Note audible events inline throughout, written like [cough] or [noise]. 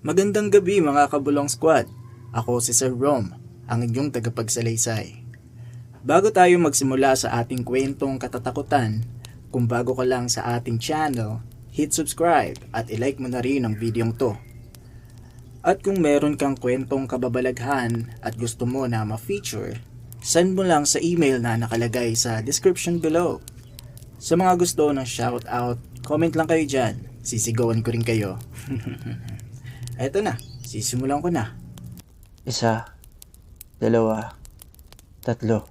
Magandang gabi mga kabulong squad. Ako si Sir Rom, ang inyong tagapagsalaysay. Bago tayo magsimula sa ating kwentong katatakutan, kung bago ka lang sa ating channel, hit subscribe at ilike mo na rin ang videong to. At kung meron kang kwentong kababalaghan at gusto mo na ma-feature, send mo lang sa email na nakalagay sa description below. Sa mga gusto ng shoutout, comment lang kayo dyan. Sisigawan ko rin kayo. [laughs] Eto na, sisimulan ko na. Isa, dalawa, tatlo.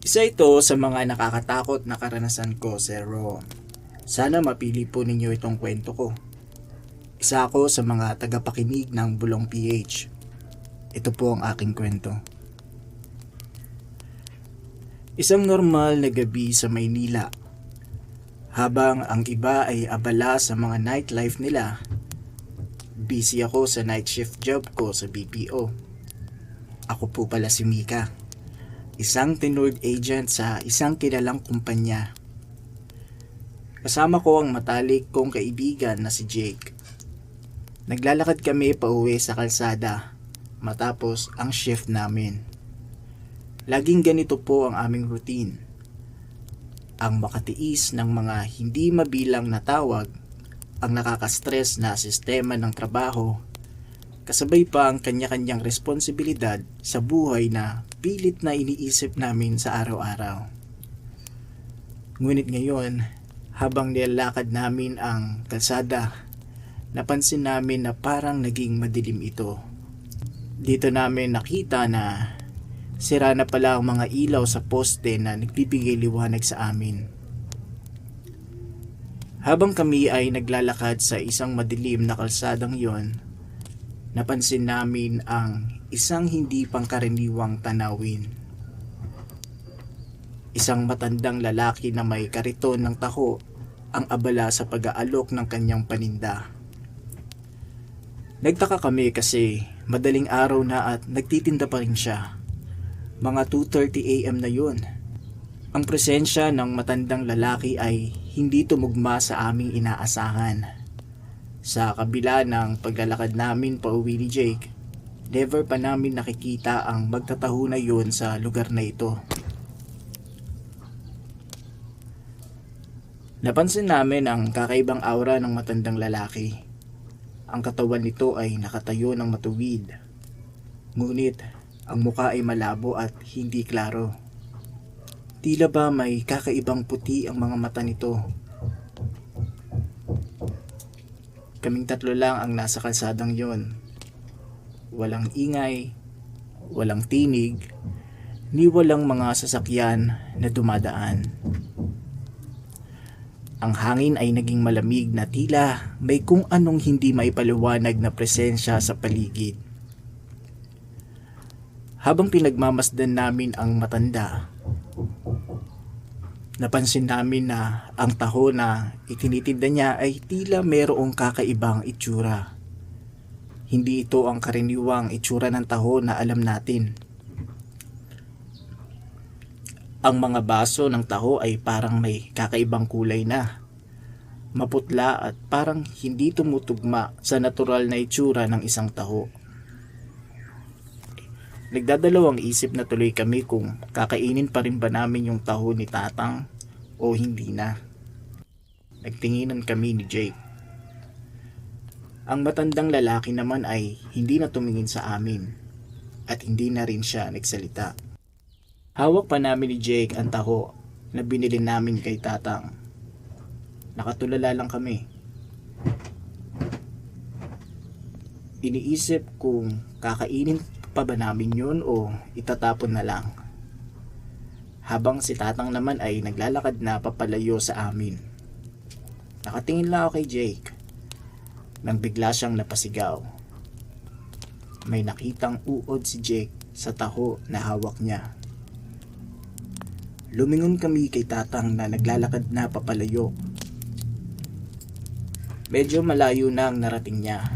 Isa ito sa mga nakakatakot na karanasan ko, Sir Ron. Sana mapili po ninyo itong kwento ko. Isa ako sa mga tagapakinig ng Bulong PH. Ito po ang aking kwento. Isang normal na gabi sa Maynila. Habang ang iba ay abala sa mga nightlife nila, busy ako sa night shift job ko sa BPO. Ako po pala si Mika isang tenured agent sa isang kilalang kumpanya. Kasama ko ang matalik kong kaibigan na si Jake. Naglalakad kami pauwi sa kalsada matapos ang shift namin. Laging ganito po ang aming routine. Ang makatiis ng mga hindi mabilang na tawag, ang nakakastress na sistema ng trabaho, kasabay pa ang kanya-kanyang responsibilidad sa buhay na pilit na iniisip namin sa araw-araw. Ngunit ngayon, habang nilalakad namin ang kalsada, napansin namin na parang naging madilim ito. Dito namin nakita na sira na pala ang mga ilaw sa poste na nagbibigay liwanag sa amin. Habang kami ay naglalakad sa isang madilim na kalsadang yon, napansin namin ang isang hindi pangkaraniwang tanawin. Isang matandang lalaki na may kariton ng taho ang abala sa pag-aalok ng kanyang paninda. Nagtaka kami kasi madaling araw na at nagtitinda pa rin siya. Mga 2.30 am na yun. Ang presensya ng matandang lalaki ay hindi tumugma sa aming inaasahan. Sa kabila ng paglalakad namin pa uwi ni Jake, never pa namin nakikita ang magtataho na yun sa lugar na ito. Napansin namin ang kakaibang aura ng matandang lalaki. Ang katawan nito ay nakatayo ng matuwid. Ngunit ang muka ay malabo at hindi klaro. Tila ba may kakaibang puti ang mga mata nito Kaming tatlo lang ang nasa kalsadang yon. Walang ingay, walang tinig, ni walang mga sasakyan na dumadaan. Ang hangin ay naging malamig na tila may kung anong hindi maipaliwanag na presensya sa paligid. Habang pinagmamasdan namin ang matanda, Napansin namin na ang taho na itinitinda niya ay tila mayroong kakaibang itsura. Hindi ito ang karaniwang itsura ng taho na alam natin. Ang mga baso ng taho ay parang may kakaibang kulay na. Maputla at parang hindi tumutugma sa natural na itsura ng isang taho. Nagdadalawang isip na tuloy kami kung kakainin pa rin ba namin yung taho ni Tatang o hindi na. Nagtinginan kami ni Jake. Ang matandang lalaki naman ay hindi na tumingin sa amin at hindi na rin siya nagsalita. Hawak pa namin ni Jake ang taho na binili namin kay Tatang. Nakatulala lang kami. Iniisip kung kakainin pa ba namin yun o itatapon na lang. Habang si Tatang naman ay naglalakad na papalayo sa amin. Nakatingin lang ako kay Jake. Nang bigla siyang napasigaw. May nakitang uod si Jake sa taho na hawak niya. Lumingon kami kay Tatang na naglalakad na papalayo. Medyo malayo na ang narating niya.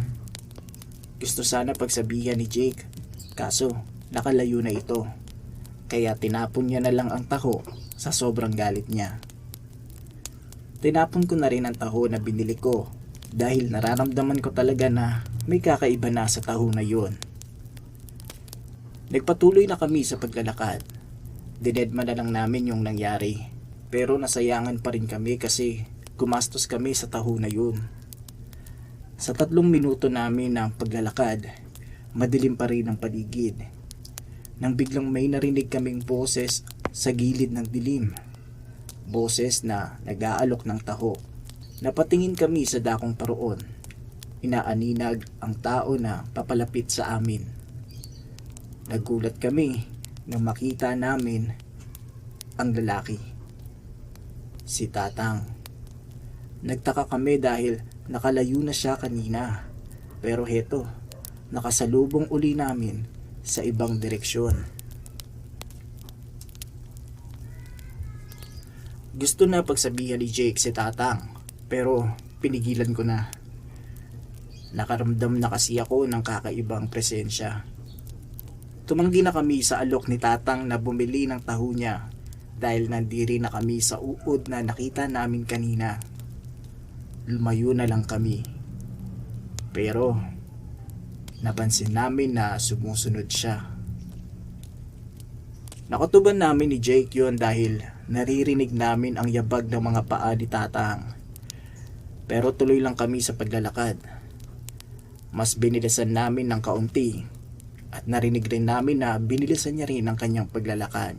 Gusto sana pagsabihan ni Jake Kaso, nakalayo na ito. Kaya tinapon niya na lang ang taho sa sobrang galit niya. Tinapon ko na rin ang taho na binili ko dahil nararamdaman ko talaga na may kakaiba na sa taho na yon. Nagpatuloy na kami sa paglalakad. Dinedma na lang namin yung nangyari. Pero nasayangan pa rin kami kasi gumastos kami sa taho na yun. Sa tatlong minuto namin ng paglalakad, madilim pa rin ang paligid. Nang biglang may narinig kaming boses sa gilid ng dilim. Boses na nag-aalok ng taho. Napatingin kami sa dakong paroon. Inaaninag ang tao na papalapit sa amin. Nagulat kami nang makita namin ang lalaki. Si Tatang. Nagtaka kami dahil nakalayo na siya kanina. Pero heto, nakasalubong uli namin sa ibang direksyon. Gusto na pagsabihan ni Jake si Tatang, pero pinigilan ko na. Nakaramdam na kasi ako ng kakaibang presensya. Tumanggi na kami sa alok ni Tatang na bumili ng taho niya dahil nandiri na kami sa uod na nakita namin kanina. Lumayo na lang kami. Pero napansin namin na sumusunod siya. Nakatuban namin ni Jake yon dahil naririnig namin ang yabag ng mga paa ni Tatang. Pero tuloy lang kami sa paglalakad. Mas binilisan namin ng kaunti at narinig rin namin na binilisan niya rin ang kanyang paglalakad.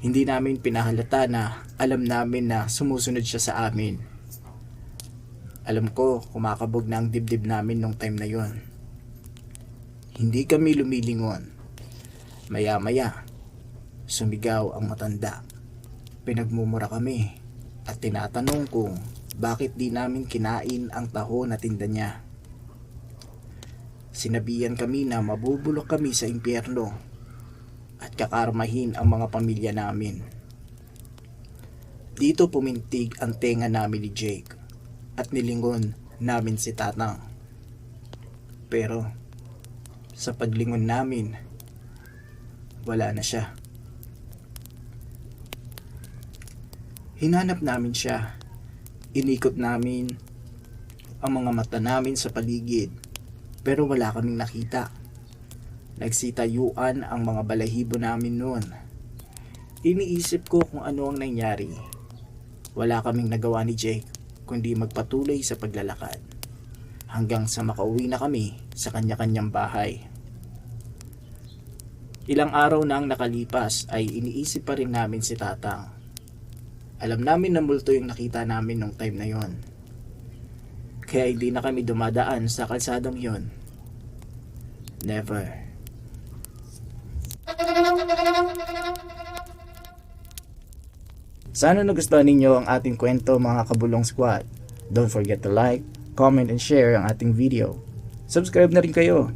Hindi namin pinahalata na alam namin na sumusunod siya sa amin. Alam ko kumakabog na ang dibdib namin nung time na yon. Hindi kami lumilingon. Maya-maya, sumigaw ang matanda. Pinagmumura kami at tinatanong kung bakit di namin kinain ang taho na tinda niya. Sinabihan kami na mabubulok kami sa impyerno at kakarmahin ang mga pamilya namin. Dito pumintig ang tenga namin ni Jake at nilingon namin si Tatang. Pero sa paglingon namin, wala na siya. Hinanap namin siya. Inikot namin ang mga mata namin sa paligid pero wala kaming nakita. Nagsitayuan ang mga balahibo namin noon. Iniisip ko kung ano ang nangyari. Wala kaming nagawa ni Jake kundi magpatuloy sa paglalakad hanggang sa makauwi na kami sa kanya-kanyang bahay. Ilang araw na ang nakalipas ay iniisip pa rin namin si Tatang. Alam namin na multo yung nakita namin nung time na yon. Kaya hindi na kami dumadaan sa kalsadang yon. Never. Sana nagustuhan ninyo ang ating kwento mga kabulong squad. Don't forget to like, comment, and share ang ating video. Subscribe na rin kayo.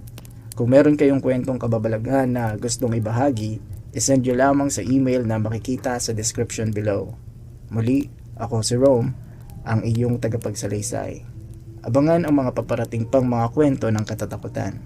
Kung meron kayong kwentong kababalaghan na gustong ibahagi, isend nyo lamang sa email na makikita sa description below. Muli, ako si Rome, ang iyong tagapagsalaysay. Abangan ang mga paparating pang mga kwento ng katatakutan.